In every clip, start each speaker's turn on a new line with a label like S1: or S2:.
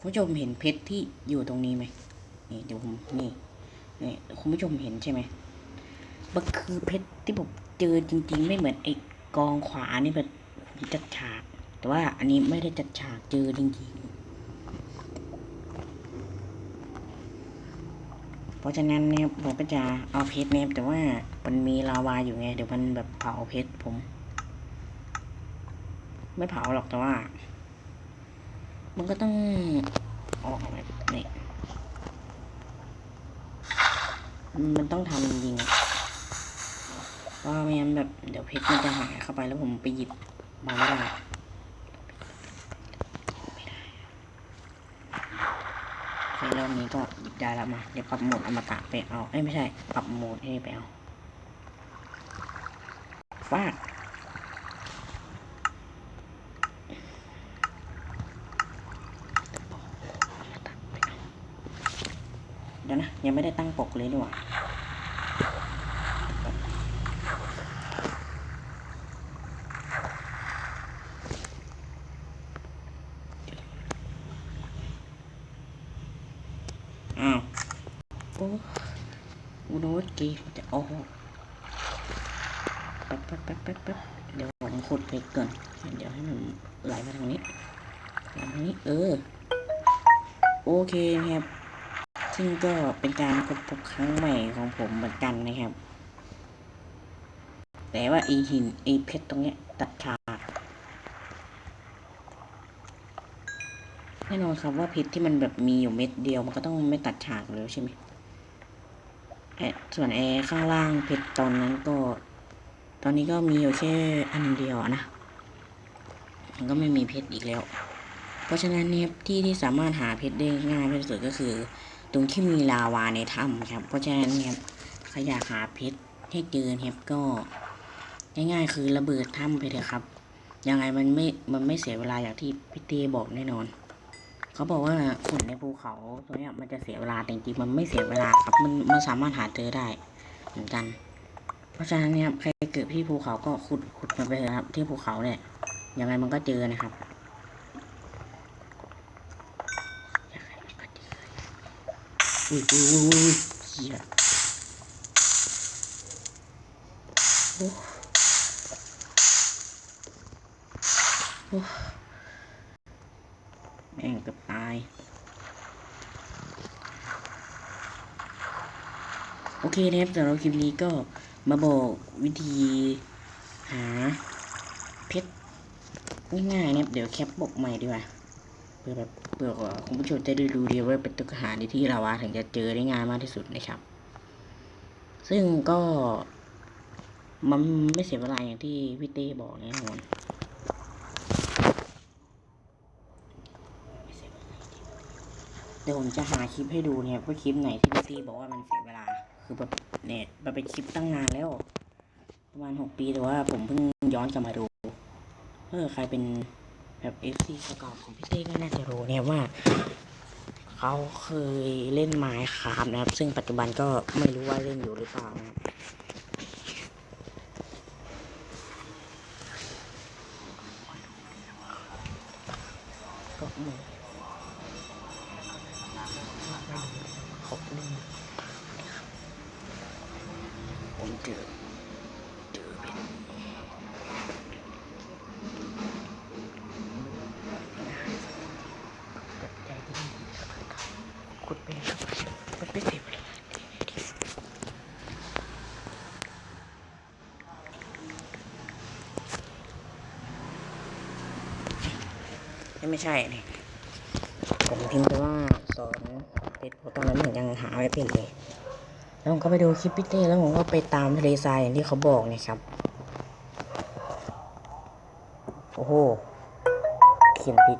S1: คุณผู้ชมเห็นเพชรที่อยู่ตรงนี้ไหมนี่เดี๋ยวผมนี่นี่คุณผู้ชมเห็นใช่ไหมมันคือเพชรที่ผมเจอจริง ๆ ไม่เหมือนไอ้กองขวานี่แบบผมจัดฉาก แต่ว่าอันนี้ไม่ได้จัดฉากเจอจริง ๆ เพราะฉะนั้นเนี่ยผมก็จะเอาเพชรเนี่ยแต่ว่ามันมีลาวาอยู่ไง เดี๋ยวมันแบบเผาเพชรผม ไม่เผาหรอกแต่ว่า มันก็ต้องออกแบบนี้มันต้องทำจริงๆอะเพราไม่งั้นแบบเดี๋ยวเพชรมันจะหายเข้าไปแล้วผมไปหยิบมาไม่ได้ไม่ได้ในรอบนี้ก็หยิบได้แล้วมา เดี๋ยวปรับโหมดอมตะไปเอาเอ้ยไม่ใช่ ปรับโหมดให้ไปเอาฟาด เดี๋ยว นะ ยังไม่ได้ตั้งปกเลยดีกว่าอ้าวโอ้อุโนตกีจะโอ้โหแป๊บแป๊บแป๊บแป๊บแป๊บเดี๋ยวผมขุดไปก่อนเดี๋ยวให้มันไหลมาทางนี้ทางนี้เออ โอเคครับ ซึ่งก็เป็นการค้นพบครั้งใหม่ของผมเหมือนกันนะครับ แต่ว่าไอหินไอเพชรตรงเนี้ยตัดขาดแน่นอนครับว่าเพชรที่มันแบบมีอยู่เม็ดเดียวมันก็ต้องไม่ตัดฉากเลยใช่ไหมแอะส่วนแอร์ข้างล่างเพชรตอนนั้นก็ ตอนนี้ก็มีอยู่แค่อันเดียวนะมันก็ไม่มีเพชรอีกแล้ว เพราะฉะนั้นเนี่ยที่ที่สามารถหาเพชรได้ง่ายที่สุดก็คือ ตรงที่มีลาวาในถ้ำครับ เพราะฉะนั้นเนี่ยใครอยากหาเพชรให้เจอเนี่ยก็ ง่ายๆ คือระเบิดถ้ำไปเถอะครับ ยังไงมันไม่ มันไม่เสียเวลาอย่างที่พี่เต้บอกแน่นอน เขาบอกว่าขุนในภูเขาตรงนี้มันจะเสียเวลาแต่จริงๆมันไม่เสียเวลาครับ มันมันสามารถหาเจอได้เหมือนกัน เพราะฉะนั้นเนี่ยใครเกิดที่ภูเขาก็ขุดขุดมาไปเถอะครับ ที่ภูเขาเนี่ยยังไงมันก็เจอนะครับ อุ้ยอุ้ยอ้ยอุ้ยเหี้ยโอ้โอ้แม่งกือบตาย โอเคนะครับสำหรับคลิปนี้ก็มาบอกวิธีหาเพชรง่ายๆนะครับเดี๋ยวแคปบอกใหม่ดีกว่าเพื่อแบบ เพื่อว่าคุณผู้ชมจะได้ดูดีว่าเป็นตัวหาในที่เราวาถึงจะเจอได้ง่ายมากที่สุดนะครับ ซึ่งก็มันไม่เสียเวลาอย่างที่พี่เต้บอกแน่นอนเดี๋ยวผมจะหาคลิปให้ดูเนี่ยว่าคลิปไหนที่พี่เต้บอกว่ามันเสียเวลา คือแบบเนี่ยมันเป็นคลิปตั้งนานแล้ว ประมาณหกปีแต่ว่าผมเพิ่งย้อนกลับมาดูเออใครเป็น แบบเอฟซีสกอร์ของพี่เต้ก็น่าจะรู้เนี่ยว่า เขาเคยเล่นไม้คามนะครับ ซึ่งปัจจุบันก็ไม่รู้ว่าเล่นอยู่หรือเปล่านะก็มือเขาเล่นผมเจอเจอเป็น แบบใจดีขุดไปครับมันไม่เสียเวลา ไม่ใช่นี่ผมพิมพ์ไปว่าสอนเพชรตอนนั้นผมยังหาไม่เป็นเลย แล้วผมก็ไปดูคลิปพี่เต้แล้วผมก็ไปตามทะเลทรายอย่างที่เขาบอกเนะครับ โอ้โหเขียนผิด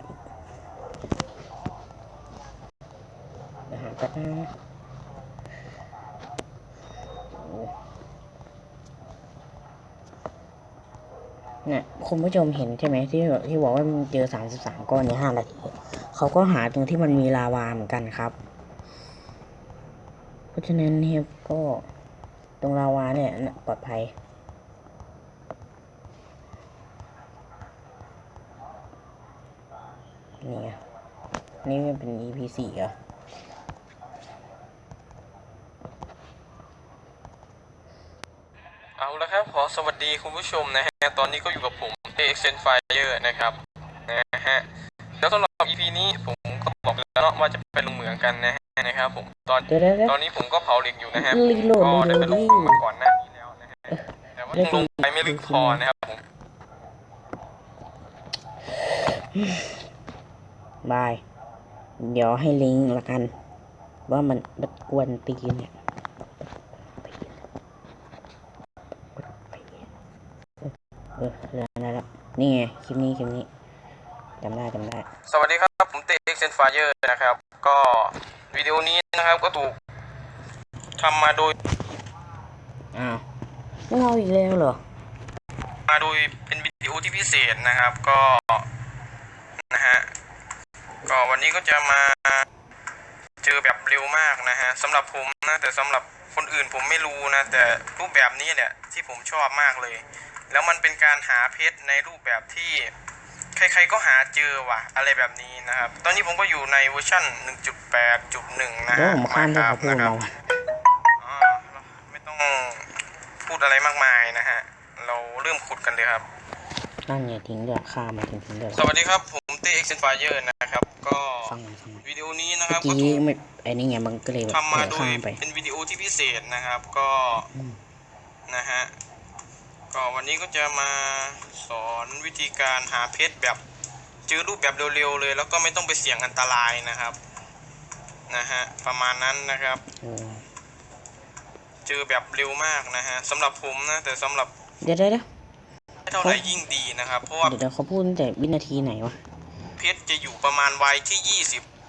S1: นะฮะแป๊บนะโอ้ เนี่ยคุณผู้ชมเห็นใช่ไหมที่ที่บอกว่ามันเจอสามสิบสามก้อนในห้านาทีเขาก็หาตรงที่มันมีลาวาเหมือนกันครับ เพราะฉะนั้นเนี่ยก็ตรงลาวาเนี่ยปลอดภัยนี่ไงนี่เป็น EP สี่เหรอ
S2: เอาละครับขอสวัสดีคุณผู้ชมนะฮะ ตอนนี้ก็อยู่กับผมเอ็กเซนไฟเออร์นะครับนะฮะ แล้วสำหรับ EP นี้ผมก็บอกแล้วเนาะว่าจะไปลงเหมืองกันนะฮะนะครับผมตอน
S1: เดี๋ยวเดี๋ยวเดี๋ยว
S2: ตอนนี้ผมก็เผาเหล็กอยู่นะฮะ
S1: รีโหลด
S2: ก็ได้ไปลง
S1: รี
S2: เห
S1: โหล
S2: มื
S1: ด
S2: องมาก่อนหน้านี้แล้วนะฮะแต่ว่ายังลงไปไม่ลึกพอนะครับผม
S1: บาย เดี๋ยวให้ลิงก์ละกัน ว่ามันมันกวนตีนเนี่ยเออเรื่อง นั้นแล้วนี่ไงคลิปนี้คลิปนี้จำได้จำได้
S2: สวัสดีครับ ผมเตเอ็กเซนไฟเออร์นะครับ ก็วิดีโอนี้นะครับก็ถูกทำมาโดย
S1: อ้าวไม่เอาอีกแล้วเหรอ
S2: มาโดยเป็นวิดีโอที่พิเศษนะครับ ก็นะฮะ ก็วันนี้ก็จะมาเจอแบบเร็วมากนะฮะสำหรับผมนะแต่สำหรับคนอื่นผมไม่รู้นะ แต่รูปแบบนี้เนี่ยที่ผมชอบมากเลย แล้วมันเป็นการหาเพชรในรูปแบบที่ใครๆก็หาเจอว่ะ อะไรแบบนี้นะครับ ตอนนี้ผมก็อยู่ในเวอร์ชัน1.8.1 นะ
S1: เดี๋ยว
S2: ฮะ
S1: ผมข้ามที่เขาพูด
S2: นะครั
S1: มา
S2: บ
S1: ว่ะ
S2: อ่าไม่ต้องพูดอะไรมากมายนะฮะ เราเริ่มขุดกันเลยครับ
S1: นั่นไงทิ้งเดือดข้ามมาทิ้งทิ้งเดือด
S2: สวัสดีครับ ผมเต้เอ็กเซนไฟเออร์นะครับ ก็
S1: ฟังหน่อยฟังหน่อย
S2: วิดีโอนี้นะค
S1: เมื่
S2: รั
S1: อบ
S2: ก็
S1: กี้
S2: ถูก
S1: ไม่ไอ้นี่ไงมันก็เลยแบบ
S2: ทำมา
S1: เผลอ
S2: โดย
S1: ข้ามไป
S2: เป็นวิดีโอที่พิเศษนะครับ ก็
S1: อืม
S2: นะฮะ ก็วันนี้ก็จะมาสอนวิธีการหาเพชรแบบเจอรูปแบบเร็วๆเลย แล้วก็ไม่ต้องไปเสี่ยงอันตรายนะครับนะฮะประมาณนั้นนะครับ
S1: เออ
S2: เจอแบบเร็วมากนะฮะสำหรับผมนะแต่สำหรับ
S1: เดี๋ยวเดี๋ยวเดี๋ยว
S2: ไม่เท่าไหร่ยิ่งดีนะครับเพราะว่า
S1: เดี๋ยวเดี๋ยวเขาพูดตั้งแต่วินาทีไหนวะ
S2: เพชรจะอยู่ประมาณวัยที่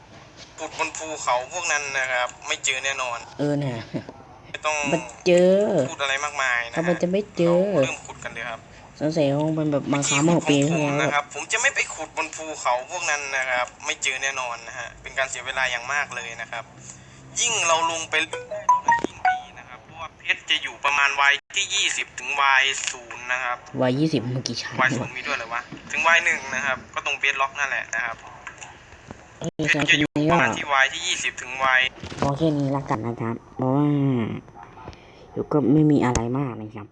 S2: 20ปุดบนภูเขาพวกนั้นนะครับ ไม่เจอแน่นอน
S1: เออน่ะ
S2: ไม่ต้อง
S1: มันเจอ
S2: พูดอะไรมากมายนะ
S1: ถ้า
S2: ฮะ
S1: มันจะไม่เจอ
S2: เราเริ่มขุดกันเลยครับ
S1: สงสัยคงเป็นแบบบางครั้ง
S2: วิ
S1: เมื่อ
S2: ธี
S1: ปี
S2: ขุด
S1: ที่
S2: ของผม
S1: แล้ว
S2: นะครับ ผมจะไม่ไปขุดบนภูเขาพวกนั้นนะครับ ไม่เจอแน่นอนนะฮะเป็นการเสียเวลาอย่างมากเลยนะครับ ยิ่งเราลงไปลึกได้เท่าไหร่ยิ่งดีนะครับเพราะว่าเพชรจะอยู่ประมาณวัยที่20ถึงวัยศูนย์นะครับ
S1: วัยยี่สิบเมื่อกี้ใช่
S2: วัยศูนย์มีด้วยเหรอวะถึงวัยหนึ่งนะครับ ก็ตรงเบสล็อกนั่นแหละนะครับ
S1: เออ
S2: เพ
S1: สำห
S2: ช
S1: รับ
S2: จะอยู่
S1: นี้
S2: ประมาณที่วัยที่สิบถึงวัย
S1: พอแค่นี้ละกันนะครับเพราะว่าอยู่ก็ไม่มีอะไรมากนะครับ